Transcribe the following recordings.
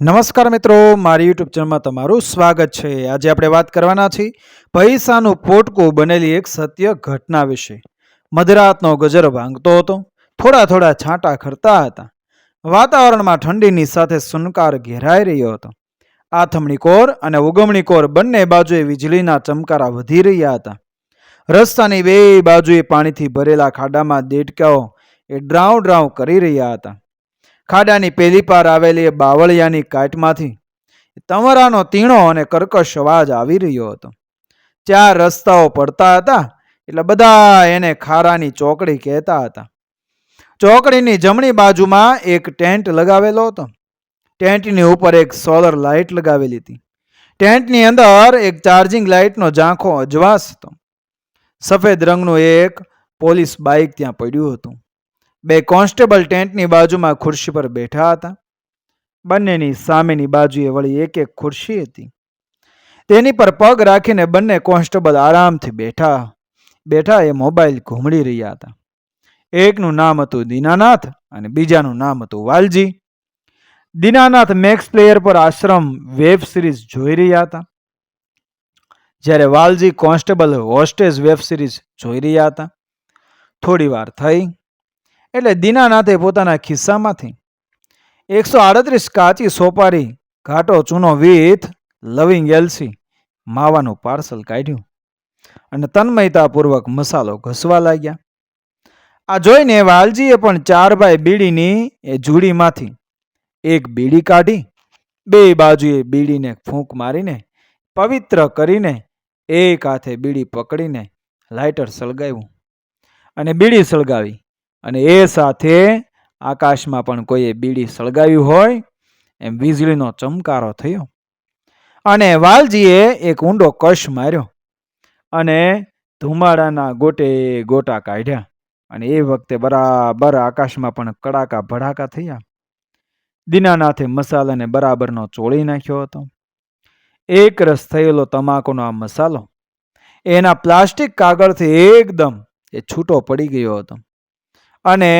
નમસ્કાર મિત્રો, મારી યુટ્યુબ ચેનલમાં તમારું સ્વાગત છે. આજે આપણે વાત કરવાના છીએ પૈસાનું પોટકું બનેલી એક સત્ય ઘટના વિશે. મધરાતનો ગજર ભાંગતો હતો, થોડા થોડા છાંટા ખરતા હતા. વાતાવરણમાં ઠંડીની સાથે સુનકાર ઘેરાઈ રહ્યો હતો. આથમણી કોર અને ઉગમણી કોર બંને બાજુએ વીજળીના ચમકારા વધી રહ્યા હતા. રસ્તાની બે બાજુએ પાણીથી ભરેલા ખાડામાં દેડકાઓ એ ડ્રાઉ ડ્રાઉ કરી રહ્યા હતા. ખાડાની પેલી પાર આવેલી બાવળિયાની કાટમાંથી તમારાનો તીણો અને કર્કશ અવાજ આવી રહ્યો હતો. ચાર રસ્તાઓ પડતા હતા એટલે બધા એને ખારાની ચોકડી કહેતા હતા. ચોકડીની જમણી બાજુમાં એક ટેન્ટ લગાવેલો હતો. ટેન્ટની ઉપર એક સોલર લાઇટ લગાવેલી હતી. ટેન્ટની અંદર એક ચાર્જિંગ લાઇટનો ઝાંખો અજવાસ હતો. સફેદ રંગનું એક પોલીસ બાઇક ત્યાં પડ્યું હતું. બે કોન્સ્ટેબલ ટેન્ટની બાજુમાં ખુરશી પર બેઠા હતા. બંનેની સામેની બાજુએ વળી એક એક ખુરશી હતી. તેની પર પગ રાખીને બંને કોન્સ્ટેબલ આરામથી બેઠા. બેઠા એ મોબાઈલ ઘૂમડી રહ્યા હતા. એકનું નામ હતું દીનાનાથ અને બીજાનું નામ હતું વાલજી. દીનાનાથ મેક્સ પ્લેયર પર આશ્રમ વેબ સિરીઝ જોઈ રહ્યા હતા. જ્યારે Valji constable hostage web series જોઈ રહ્યા હતા. થોડી વાર થઈ. એટલે દીનાનાથે પોતાના ખિસ્સામાંથી એકસો આડત્રીસ કાચી સોપારી ઘાટો ચૂનો વિથ લવિંગ એલસી માવાનું પાર્સલ કાઢ્યું અને તન્મયતાપૂર્વક મસાલો ઘસવા લાગ્યા. આ જોઈને વાલજીએ પણ ચાર બાય બીડીની એ જુડીમાંથી એક બીડી કાઢી, બે બાજુએ બીડીને ફૂંક મારીને પવિત્ર કરીને એક હાથે બીડી પકડીને લાઇટર સળગાવ્યું અને બીડી સળગાવી. અને એ સાથે આકાશમાં પણ કોઈએ બીડી સળગાવી હોય એમ વીજળીનો ચમકારો થયો. અને વાલજીએ એક ઊંડો કશ માર્યો અને ધુમાડાના ગોટે ગોટા કાઢ્યા અને એ વખતે બરાબર આકાશમાં પણ કડાકા ભડાકા થયા. દીનાનાથે મસાલાને બરાબરનો ચોળી નાખ્યો હતો. એક રસ થયેલો તમાકુનો આ મસાલો એના પ્લાસ્ટિક કાગળથી એકદમ એ છૂટો પડી ગયો હતો. અને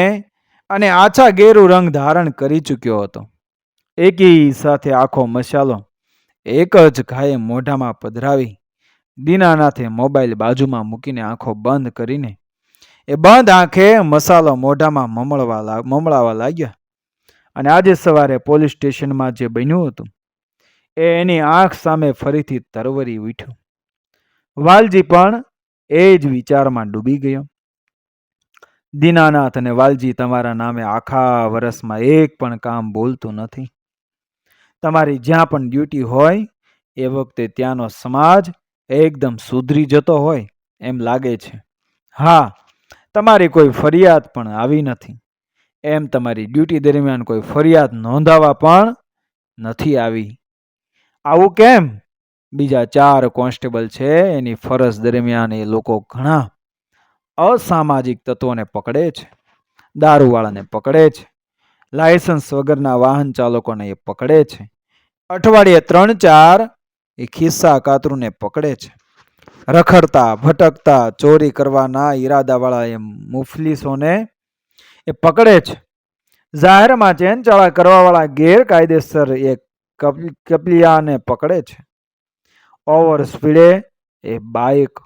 અને આછા ગેરું રંગ ધારણ કરી ચૂક્યો હતો. એકી સાથે આખો મસાલો એક જ ઘાયે મોઢામાં પધરાવી, દીનાનાથે મોબાઈલ બાજુમાં મૂકીને આંખો બંધ કરીને, એ બંધ આંખે મસાલો મોઢામાં મમળવા મમળાવા લાગ્યા. અને આજે સવારે પોલીસ સ્ટેશનમાં જે બન્યું હતું, એ એની આંખ સામે ફરીથી તરવરી ઉઠ્યું. વાલજી પણ એ જ વિચારમાં ડૂબી ગયો. દીનાનાથ અને વાલજી તમારા નામે આખા વર્ષમાં એક પણ કામ બોલતું નથી. તમારી જ્યાં પણ ડ્યુટી હોય, એ વખતે ત્યાંનો સમાજ એકદમ સુધરી જતો હોય એમ લાગે છે. હા, તમારી કોઈ ફરિયાદ પણ આવી નથી. એમ તમારી ડ્યુટી દરમિયાન કોઈ ફરિયાદ નોંધાવા પણ નથી આવી. આવું કેમ? બીજા ચાર કોન્સ્ટેબલ છે, એની ફરજ દરમિયાન એ લોકો ઘણા અસામાજિક તત્વોને પકડે છે. દારૂવાળાને પકડે છે. લાયસન્સ વગરના વાહન ચાલકોને એ પકડે છે. અઠવાડિયે ત્રણ ચાર એ ખિસ્સા કાતરુને પકડે છે. રખડતા, ભટકતા, ચોરી કરવાના ઈરાદાવાળા એ મુફલીસોને એ પકડે છે. જાહેરમાં ચેનચાળા કરવાવાળા ગેરકાયદેસર એ કપ- કપલિયાને પકડે છે. ઓવર સ્પીડે એ બાઇક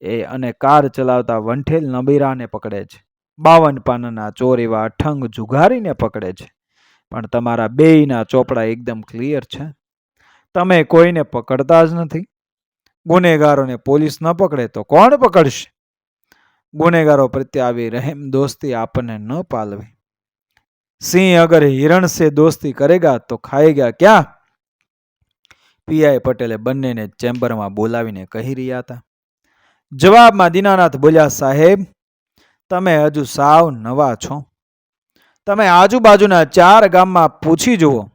એ અને કાર ચલાવતા વંઠેલ નબીરાને પકડે છે. બાવન પાનના ચોર એવા અઠંગ જુગારીને પકડે છે. પણ તમારા બેયના ચોપડા એકદમ ક્લિયર છે. તમે કોઈને પકડતા જ નથી. ગુનેગારોને પોલીસ ન પકડે તો કોણ પકડશે? ગુનેગારો પ્રત્યે આવી રહેમ દોસ્તી આપણને ન પાલવી. સિંહ અગર હિરણ સે દોસ્તી કરેગા તો ખાएगा ક્યાં? પીઆઈ પટેલે બંનેને ચેમ્બરમાં બોલાવીને કહી રહ્યા હતા. જવાબમાં દીનાનાથ બોલ્યા, સાહેબ, તમે હજુ સાવ નવા છો. તમે આજુબાજુના ચાર ગામમાં પૂછી જુઓ.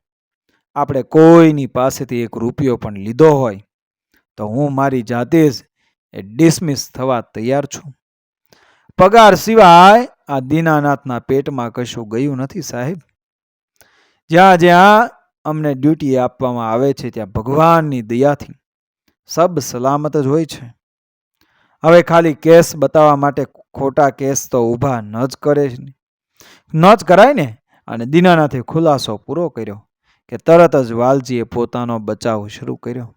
આપણે કોઈની પાસેથી એક રૂપિયો પણ લીધો હોય તો હું મારી જાતે જ એ ડિસમિસ થવા તૈયાર છું. પગાર સિવાય આ દીનાનાથના પેટમાં કશું ગયું નથી, સાહેબ. જ્યાં જ્યાં અમને ડ્યુટી આપવામાં આવે છે, ત્યાં ભગવાનની દયાથી સબ સલામત જ હોય છે. હવે ખાલી કેસ બતાવવા માટે ખોટા કેસ તો ઊભા ન જ કરે. ન જ કરાય ને? અને દીનાનાથે ખુલાસો પૂરો કર્યો કે તરત જ વાલજીએ પોતાનો બચાવ શરૂ કર્યો.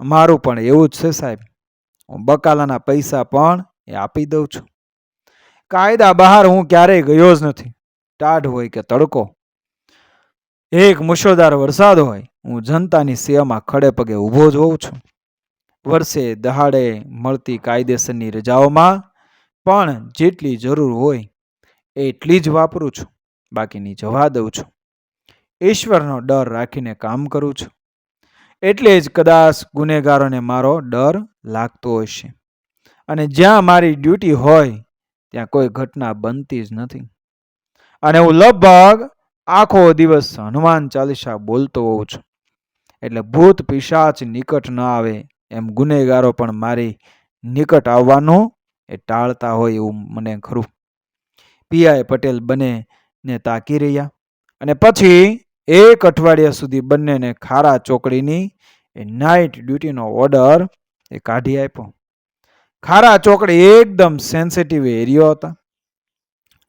મારું પણ એવું જ છે સાહેબ. હું બકાલાના પૈસા પણ એ આપી દઉં છું. કાયદા બહાર હું ક્યારેય ગયો જ નથી. ટાઢ હોય કે તડકો. એક મુશળધાર વરસાદ હોય, હું જનતાની સેવામાં ખડે પગે ઊભો જ હોઉં છું. વર્ષે દહાડે મળતી કાયદેસરની રજાઓમાં પણ જેટલી જરૂર હોય, એટલી જ વાપરું છું. બાકીની જવા દઉં છું. ઈશ્વરનો ડર રાખીને કામ કરું છું. એટલે જ કદાચ ગુનેગારોને મારો ડર લાગતો હશે. અને જ્યાં મારી ડ્યુટી હોય, ત્યાં કોઈ ઘટના બનતી જ નથી. અને હું લગભગ આખો દિવસ હનુમાન ચાલીસા બોલતો હોઉં છું. એટલે ભૂત પિશાચ નિકટ ન આવે એમ ગુનેગારો પણ મારી નિકટ આવવાનું એ ટાળતા હોય એવું મને ખરું. પીઆઈ પટેલ બંને ને તાકી રહ્યા અને પછી એક અઠવાડિયા સુધી બંનેને ખારા ચોકડીની એ નાઇટ ડ્યુટીનો ઓર્ડર એ કાઢી આપ્યો. ખારા ચોકડી એકદમ સેન્સિટિવ એરિયો હતા.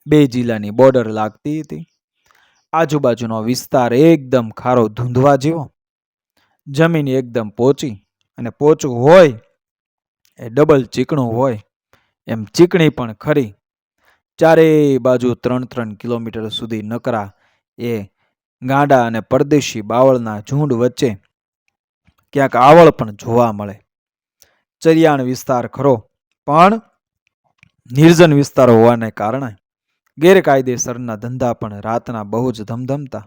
બે જિલ્લાની બોર્ડર લાગતી હતી. આજુબાજુનો વિસ્તાર એકદમ ખારો ધૂંધવા જેવો. જમીન એકદમ પોચી. અને પોચું હોય એ ડબલ ચીકણું હોય, એમ ચીકણી પણ ખરી. ચારેય બાજુ ત્રણ ત્રણ કિલોમીટર સુધી નકરા એ ગાંડા અને પરદેશી બાવળના ઝુંડ વચ્ચે ક્યાંક આવળ પણ જોવા મળે. ચરિયાણ વિસ્તાર ખરો, પણ નિર્જન વિસ્તાર હોવાને કારણે ગેરકાયદેસરના ધંધા પણ રાતના બહુ જ ધમધમતા.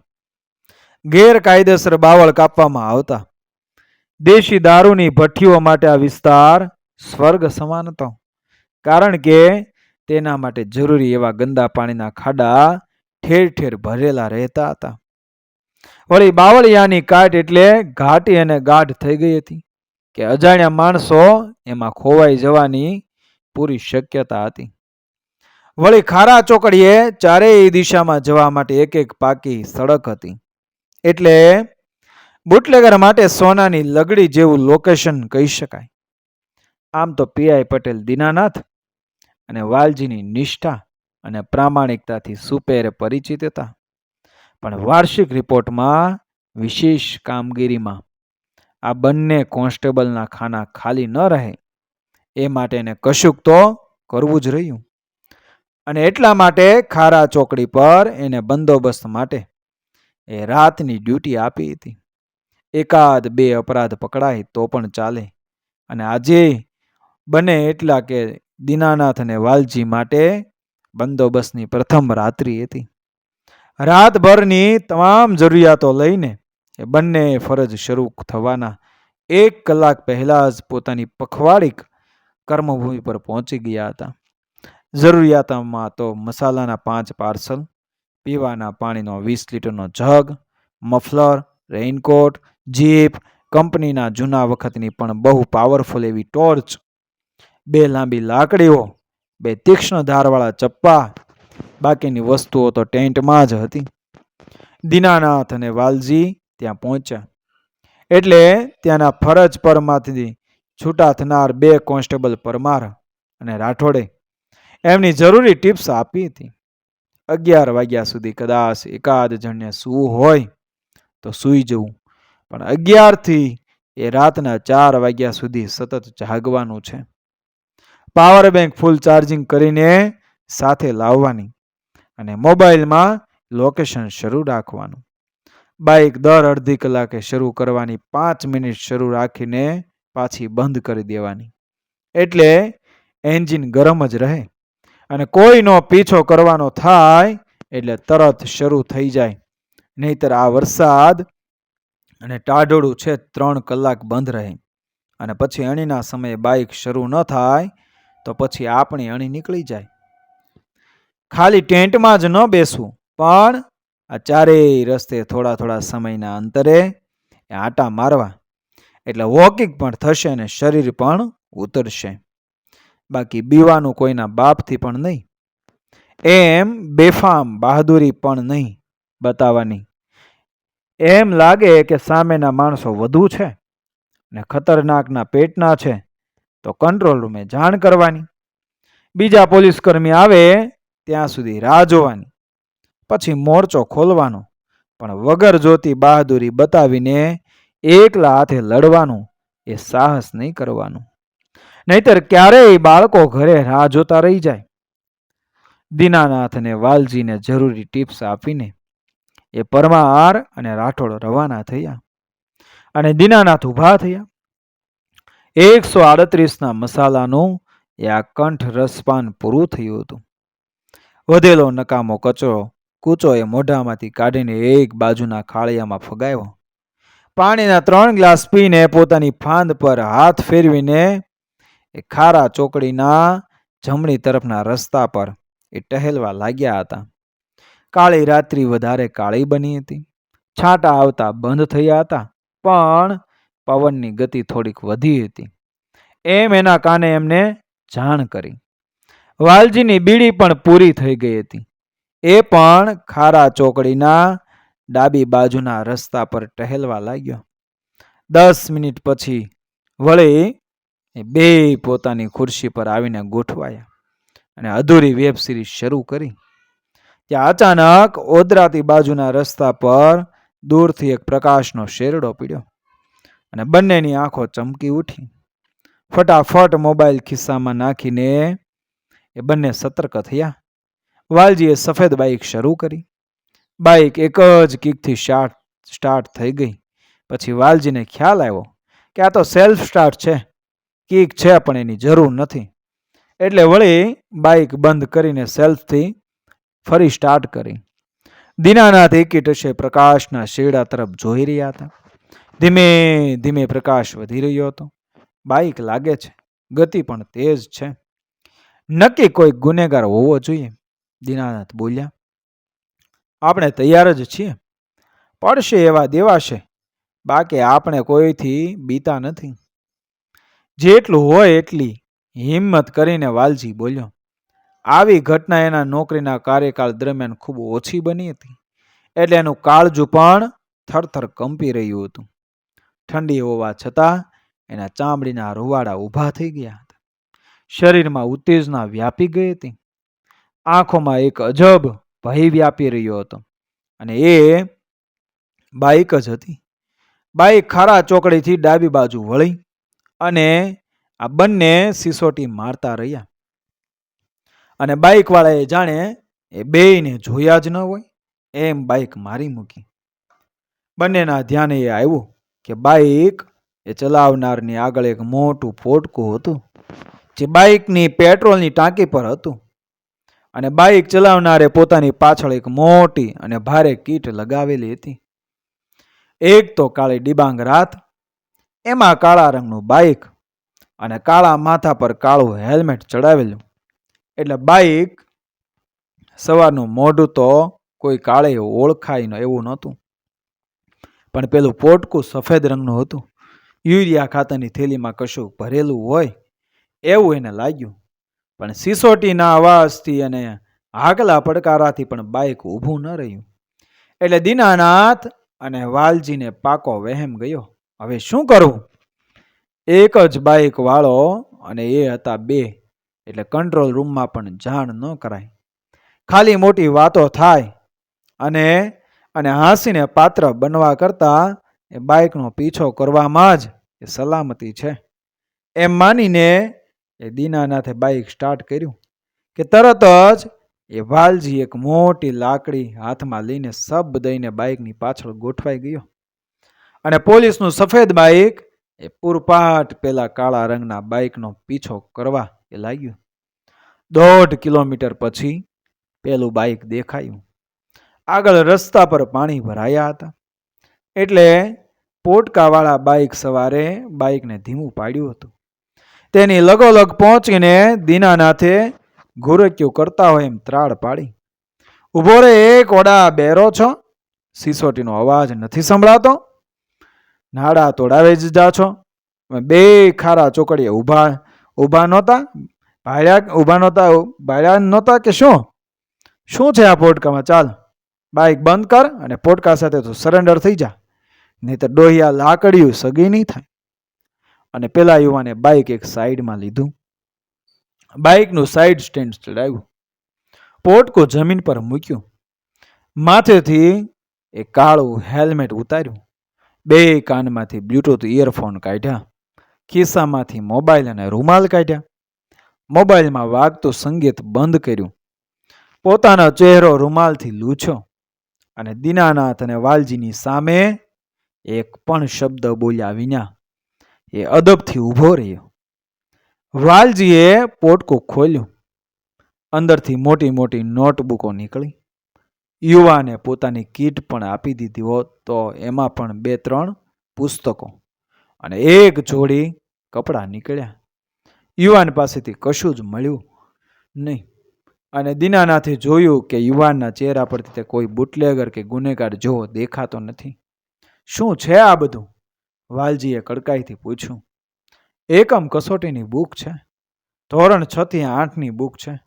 ગેરકાયદેસર બાવળ કાપવામાં આવતા દેશી દારૂની ભઠ્ઠીઓ માટે આ વિસ્તાર સ્વર્ગ સમાન હતો. કારણ કે તેના માટે જરૂરી એવા ગંદા પાણીના ખાડા ઠેર ઠેર ભરેલા રહેતા હતા. વળી બાવળિયાની કાટ એટલે ઘાટી અને ગાઢ થઈ ગઈ હતી કે અજાણ્યા માણસો એમાં ખોવાઈ જવાની પૂરી શક્યતા હતી. વળી ખારા ચોકડીએ ચારેય દિશામાં જવા માટે એક એક પાકી સડક હતી. એટલે બુટલેગર માટે સોનાની લગડી જેવું લોકેશન કહી શકાય. આમ તો પીઆઈ પટેલ દીનાનાથ અને વાલજીની નિષ્ઠા અને પ્રામાણિકતાથી સુપેરે પરિચિત હતા. પણ વાર્ષિક રિપોર્ટમાં વિશેષ કામગીરીમાં આ બંને કોન્સ્ટેબલના ખાના ખાલી ન રહે, એ માટે એને કશુંક તો કરવું જ રહ્યું. અને એટલા માટે ખારા ચોકડી પર એને બંદોબસ્ત માટે એ રાતની ડ્યુટી આપી હતી. એકાદ બે અપરાધ પકડાય તો પણ ચાલે. અને આજે બને એટલા કે દીનાનાથ અને વાલજી માટે બંદોબસ્તની પ્રથમ રાત્રિ હતી. રાતભરની તમામ જરૂરિયાતો લઈને એ બંને ફરજ શરૂ થવાના એક કલાક પહેલાં જ પોતાની પખવાડિક કર્મભૂમિ પર પહોંચી ગયા હતા. જરૂરિયાતોમાં તો મસાલાના પાંચ પાર્સલ, પીવાના પાણીનો વીસ લીટરનો જગ, મફલર રેઇનકોટ, જીપ, કંપનીના જૂના વખતની પણ બહુ પાવરફુલ એવી ટોર્ચ બે લાંબી લાકડીઓ, બે તીક્ષ્ણ ધારવાળા ચપ્પા, બાકીની વસ્તુઓ તો ટેન્ટમાં જ હતી. દીનાનાથ અને વાલજી ત્યાં પહોંચ્યા. એટલે ત્યાંના ફરજ પરમાંથી છૂટા થનાર બે કોન્સ્ટેબલ પરમાર અને રાઠોડે એમની જરૂરી ટિપ્સ આપી હતી. અગિયાર વાગ્યા સુધી કદાચ એકાદ જણને સૂવું હોય તો સૂઈ જવું. પણ અગિયારથી એ રાતના ચાર વાગ્યા સુધી સતત જાગવાનું છે. પાવર બેંક ફૂલ ચાર્જિંગ કરીને સાથે લાવવાની અને મોબાઈલમાં લોકેશન શરૂ રાખવાનું. બાઇક દર અડધી કલાકે શરૂ કરવાની, પાંચ મિનિટ શરૂ રાખીને પાછી બંધ કરી દેવાની. એટલે એન્જિન ગરમ જ રહે અને કોઈનો પીછો કરવાનો થાય એટલે તરત શરૂ થઈ જાય. નહીતર આ વરસાદ અને ટાઢોળું છે ત્રણ કલાક બંધ રહે. અને પછી અણીના સમયે બાઇક શરૂ ન થાય, તો પછી આપણી અણી નીકળી જાય. ખાલી ટેન્ટમાં જ ન બેસવું, પણ આ ચારેય રસ્તે થોડા થોડા સમયના અંતરે આટા મારવા. એટલે વોકિંગ પણ થશે અને શરીર પણ ઉતરશે. બાકી બીવાનું કોઈના બાપથી પણ નહીં. એમ બેફામ બહાદુરી પણ નહીં બતાવવાની. એમ લાગે કે સામેના માણસો વધુ છે ને ખતરનાકના પેટના છે, તો કંટ્રોલ રૂમે જાણ કરવાની. બીજા પોલીસકર્મી આવે ત્યાં સુધી રાહ જોવાની. પછી મોરચો ખોલવાનો. પણ વગર જોતી બહાદુરી બતાવીને એકલા હાથે લડવાનું એ સાહસ નહીં કરવાનું. નહીતર ક્યારેય બાળકો ઘરે રાહ જોતા રહી જાય. દીનાનાથને વાલજીને જરૂરી ટિપ્સ આપીને એ પરમાર અને રાઠોડ રવાના થયા અને દીનાનાથ ઊભા થયા. એકસો આડત્રીસના મસાલાનું એ આ કંઠ રસપાન પૂરું થયું હતું. વધેલો નકામો કચરો કૂચો એ મોઢામાંથી કાઢીને એક બાજુના ખાળિયામાં ફગાવ્યો. પાણીના ત્રણ ગ્લાસ પીને પોતાની ફાંદ પર હાથ ફેરવીને એ ખારા ચોકડીના જમણી તરફના રસ્તા પર એ ટહેલવા લાગ્યા હતા. કાળી રાત્રિ વધારે કાળી બની હતી. છાંટા આવતા બંધ થયા હતા, પણ પવનની ગતિ થોડીક વધી હતી. એમ એના કાને એમને જાણ કરી. વાલજીની બીડી પણ પૂરી થઈ ગઈ હતી. એ પણ ખારા ચોકડીના ડાબી બાજુના રસ્તા પર ટહેલવા લાગ્યો. દસ મિનિટ પછી વળી બે પોતાની ખુરશી પર આવીને ગોઠવાયા અને અધૂરી વેબ સિરીઝ શરૂ કરી. ત્યાં અચાનક ઓદરાતી બાજુના રસ્તા પર દૂરથી એક પ્રકાશનો શેરડો પીડ્યો અને બંનેની આંખો ચમકી ઉઠી. ફટાફટ મોબાઈલ ખિસ્સામાં નાખીને એ બંને સતર્ક થયા. વાલજીએ સફેદ બાઇક શરૂ કરી. બાઇક એક જ કિકથી સ્ટાર્ટ સ્ટાર્ટ થઈ ગઈ. પછી વાલજીને ખ્યાલ આવ્યો કે આ તો સેલ્ફ સ્ટાર્ટ છે. કિક છે પણ એની જરૂર નથી. એટલે વળી બાઇક બંધ કરીને સેલ્ફથી ફરી સ્ટાર્ટ કરી. દીનાનાથ એકી ટશે પ્રકાશના શેડા તરફ જોઈ રહ્યા હતા. ધીમે ધીમે પ્રકાશ વધી રહ્યો હતો. બાઇક લાગે છે. ગતિ પણ તેજ છે. નક્કી કોઈ ગુનેગાર હોવો જોઈએ? દીનાનાથ બોલ્યા. આપણે તૈયાર જ છીએ. પડશે એવા દેવાશે. બાકી આપણે કોઈથી બીતા નથી. જેટલું હોય એટલી હિંમત કરીને વાલજી બોલ્યો. આવી ઘટના એના નોકરીના કાર્યકાળ દરમિયાન ખૂબ ઓછી બની હતી. એટલે એનું કાળજું પણ થરથર કંપી રહ્યું હતું. ઠંડી હોવા છતાં એના ચામડીના રૂવાડા ઊભા થઈ ગયા હતા. શરીરમાં ઉત્તેજના વ્યાપી ગઈ હતી. આંખોમાં એક અજબ ભય વ્યાપી રહ્યો હતો અને એ બાઈક જ હતી. બાઈક ખારા ચોકડીથી ડાબી બાજુ વળી અને આ બંને સિસોટી મારતા રહ્યા. અને બાઇકવાળાએ જાણે એ બેયને જોયા જ ન હોય, એમ બાઇક મારી મૂકી. બંનેના ધ્યાને એ આવ્યું કે બાઇક એ ચલાવનારની આગળ એક મોટું ફોટકું હતું, જે બાઇકની પેટ્રોલની ટાંકી પર હતું. અને બાઇક ચલાવનારે પોતાની પાછળ એક મોટી અને ભારે કીટ લગાવેલી હતી. એક તો કાળી ડિબાંગ રાત, એમાં કાળા રંગનું બાઇક અને કાળા માથા પર કાળું હેલ્મેટ ચડાવેલું. એટલે બાઇક સવારનું મોઢું તો કોઈ કાળે ઓળખાય ન, એવું નહોતું. પણ પેલું પોટકું સફેદ રંગનું હતું. યુરિયા ખાતરની થેલીમાં કશું ભરેલું હોય એવું એને લાગ્યું. પણ સિસોટીના અવાજથી અને હાકલા પડકારાથી પણ બાઇક ઊભું ન રહ્યું. એટલે દીનાનાથ અને વાલજીને પાકો વહેમ ગયો. હવે શું કરવું એક જ બાઇક વાળો અને એ હતા બે. એટલે કંટ્રોલ રૂમમાં પણ જાણ ન કરાય. ખાલી મોટી વાતો થાય અને અને હાંસીને પાત્ર બનવા કરતાં એ બાઇકનો પીછો કરવામાં જ એ સલામતી છે. એમ માનીને એ દીનાનાથે બાઇક સ્ટાર્ટ કર્યું કે તરત જ એ વાલજી એક મોટી લાકડી હાથમાં લઈને સબ દઈને બાઇકની પાછળ ગોઠવાઈ ગયો. અને પોલીસનું સફેદ બાઇક એ પૂરપાટ પેલા કાળા રંગના બાઇકનો પીછો કરવા એ લાગ્યું. દોઢ કિલોમીટર પછી પેલું બાઇક દેખાયું. આગળ રસ્તા પર પાણી ભરાયા હતા. એટલે પોટકાવાળા બાઇક સવારે બાઇકને ધીમું પાડ્યું હતું. તેની લગોલગ પહોંચીને દીનાનાથે ઘુરક્યું કરતા હોય એમ ત્રાળ પાડી. ઊભો રે, એક ઓડા બેરો છો. સિસોટીનો અવાજ નથી સંભળાતો. નાડા તોડાવે જ જા છો. બે ખારા ચોકડીએ ઊભા ઊભા નહોતા ભાડ્યા ઊભા નહોતા ભાડ્યા નહોતા કે શું? શું છે આ પોટકામાં? ચાલ બાઇક બંધ કર અને પોટકા સાથે તો સરેન્ડર થઈ જા. નહીં તો ડોહિયા લાકડિયું સગી નહીં થાય. અને પેલા યુવાને બાઇક એક સાઈડમાં લીધું. બાઇકનું સાઈડ સ્ટેન્ડ ચડાવ્યું. પોટકો જમીન પર મૂક્યું. માથેથી એ કાળું હેલ્મેટ ઉતાર્યું. બે કાનમાંથી બ્લૂટૂથ ઇયરફોન કાઢ્યા. ખિસ્સામાંથી મોબાઈલ અને રૂમાલ કાઢ્યા. મોબાઈલમાં વાગતું સંગીત બંધ કર્યું. પોતાનો ચહેરો રૂમાલથી લૂછો અને દીનાનાથ અને વાલજીની સામે એક પણ શબ્દ બોલ્યા વિના એ અદબથી ઊભો રહ્યો. વાલજીએ પોટકું ખોલ્યું. અંદરથી મોટી મોટી નોટબુકો નીકળી. યુવાને પોતાની કીટ પણ આપી દીધી હોત તો એમાં પણ બે ત્રણ પુસ્તકો અને એક જોડી કપડાં નીકળ્યા. યુવાન પાસેથી કશું જ મળ્યું નહીં. અને દીનાનાથે જોયું કે યુવાનના ચહેરા પરથી તે કોઈ બુટલેગર કે ગુનેગાર જેવો દેખાતો નથી. શું છે આ બધું? વાલજીએ કડકાઈથી પૂછ્યું. એકમ કસોટીની બુક છે. ધોરણ છ થી આઠની બુક છે.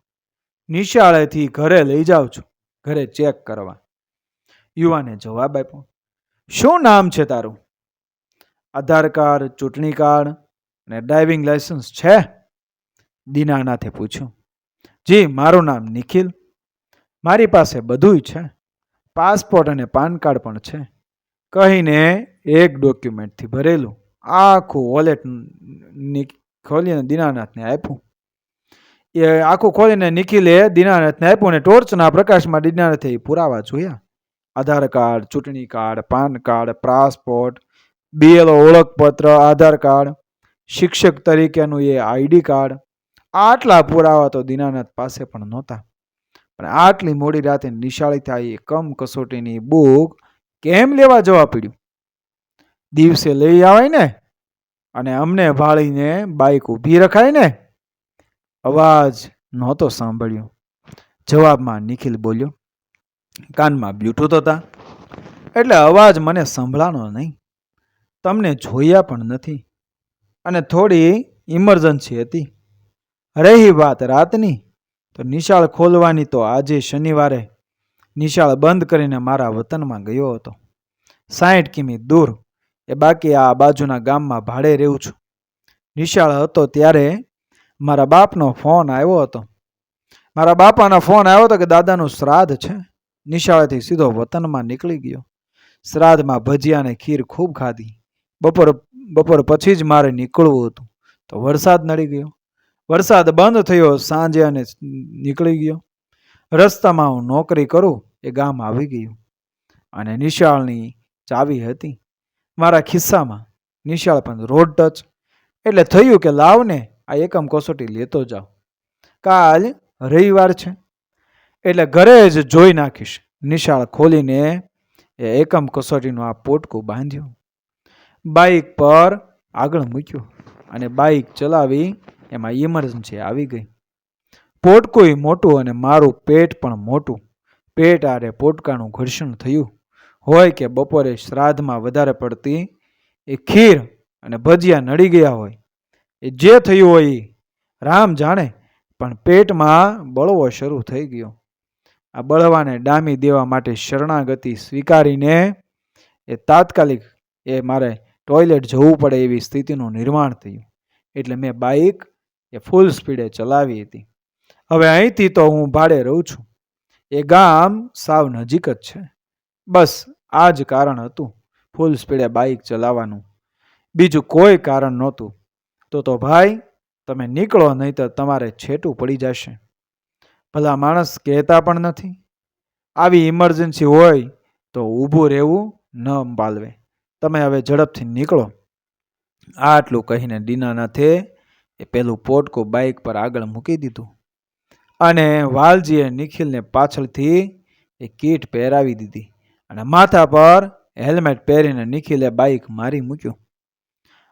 નિશાળેથી ઘરે લઈ જાઉં છું. ઘરે ચેક કરવા. યુવાને જવાબ આપ્યો. શું નામ છે તારું? આધાર કાર્ડ, ચૂંટણી કાર્ડ અને ડ્રાઇવિંગ લાયસન્સ છે? દીનાનાથે પૂછ્યું. જી, મારું નામ નિખિલ. મારી પાસે બધુંય છે. પાસપોર્ટ અને પાન કાર્ડ પણ છે. કહીને એક ડોક્યુમેન્ટથી ભરેલું. આખું વોલેટ ખોલીને દીનાનાથને આપ્યું. એ આખું ખોલીને નિખિલે દીનાનાથને આપ્યું અને ટોર્ચના પ્રકાશમાં દીનાનાથે પુરાવા જોયા. આધાર કાર્ડ, ચૂંટણી card, PAN card, passport BLO ઓળખપત્ર, આધાર કાર્ડ, શિક્ષક તરીકેનું એ આઈડી કાર્ડ, આટલા પુરાવા તો દીનાનાથ પાસે પણ નહોતા. પણ આટલી મોડી રાતે નિશાળી થાય એ કમ કસોટીની બુક કેમ લેવા જવા પડ્યું? દિવસે લઈ આવાય ને? અને અમને ભાળીને બાઈક ઊભી રખાય ને? અવાજ નહોતો સાંભળ્યો. જવાબમાં નિખિલ બોલ્યો, કાનમાં બ્લૂટૂથ હતા. એટલે અવાજ મને સંભળાનો નહીં. તમને જોયા પણ નથી. અને થોડી ઇમરજન્સી હતી. રહી વાત રાતની, તો નિશાળ ખોલવાની તો આજે શનિવારે. નિશાળ બંધ કરીને મારા વતનમાં ગયો હતો. સાઠ કિમી દૂર, એ બાકી આ બાજુના ગામમાં ભાડે રહું છું. નિશાળ હતો ત્યારે મારા બાપનો ફોન આવ્યો હતો. મારા બાપાનો ફોન આવ્યો હતો કે દાદાનું શ્રાદ્ધ છે. નિશાળેથી સીધો વતનમાં નીકળી ગયો. શ્રાદ્ધમાં ભજીયા અને ખીર ખૂબ ખાધી. બપોર બપોર પછી જ મારે નીકળવું હતું. તો વરસાદ નડી ગયો. વરસાદ બંધ થયો સાંજે અને નીકળી ગયો. રસ્તામાં હું નોકરી કરું એ ગામ આવી ગયું. અને નિશાળની ચાવી હતી. મારા ખિસ્સામાં નિશાળ પણ રોડ ટચ. એટલે થયું કે લાવને આ એકમ કસોટી લેતો જાઓ કાલ રવિવાર છે. એટલે ઘરે જ જોઈ નાખીશ. નિશાળ ખોલીને એ એકમ કસોટીનું આ પોટકું બાંધ્યું. બાઇક પર આગળ મૂક્યું અને બાઇક ચલાવી એમાં ઇમરજન્સી આવી ગઈ. પોટકુંય મોટું અને મારું પેટ પણ મોટું. પેટ આરે પોટકાનું ઘર્ષણ થયું. હોય કે બપોરે શ્રાદ્ધમાં વધારે પડતી એ ખીર અને ભજીયા નડી ગયા હોય. એ જે થયું હોય રામ જાણે, પણ પેટમાં બળવો શરૂ થઈ ગયો. આ બળવાને ડામી દેવા માટે શરણાગતિ સ્વીકારીને એ તાત્કાલિક એ મારે ટોયલેટ જવું પડે એવી સ્થિતિનું નિર્માણ થયું. એટલે મેં બાઇક એ ફૂલ સ્પીડે ચલાવી હતી. હવે અહીંથી તો હું ભાડે રહું છું. એ ગામ સાવ નજીક જ છે. બસ આ જ કારણ હતું. ફૂલ સ્પીડે બાઇક ચલાવવાનું. બીજું કોઈ કારણ નહોતું. તો તો ભાઈ, તમે નીકળો નહીં તો તમારે છેટું પડી જશે. ભલા માણસ કહેતા પણ નથી. આવી ઇમરજન્સી હોય તો ઊભું રહેવું ન પાલવે તમે હવે ઝડપથી નીકળો. આટલું કહીને દીનાનાથે એ પેલું પોટકું બાઇક પર આગળ મૂકી દીધું. અને વાલજીએ નિખિલને પાછળથી એ કીટ પહેરાવી દીધી અને માથા પર હેલ્મેટ પહેરીને નિખિલે બાઇક મારી મૂક્યું.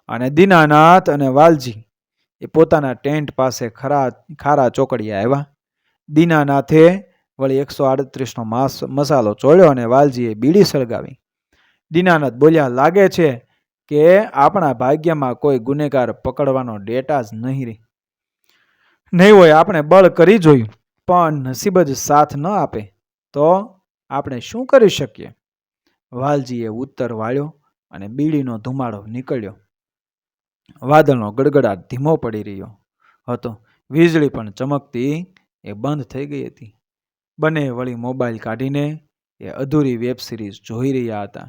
અને દીનાનાથ અને વાલજી એ પોતાના ટેન્ટ પાસે ખરા, ખારા ચોકડીએ આવ્યા. દીનાનાથે વળી એકસો આડત્રીસનો માસ, મસાલો ચોળ્યો અને વાલજીએ બીડી સળગાવી. દીનાનાથ બોલ્યા, લાગે છે કે આપણા ભાગ્યમાં કોઈ ગુનેગાર પકડવાનો ડેટા જ નહીં રહી નહીં હોય, આપણે બળ કરી જોયું, પણ નસીબ જ સાથ ન આપે. તો આપણે શું કરી શકીએ? વાલજીએ ઉત્તર વાળ્યો અને બીડીનો ધુમાડો નીકળ્યો. વાદળનો ગડગડાટ ધીમો પડી રહ્યો હતો. વીજળી પણ ચમકતી એ બંધ થઈ ગઈ હતી. બંને વળી મોબાઈલ કાઢીને એ અધૂરી વેબ સિરીઝ જોઈ રહ્યા હતા.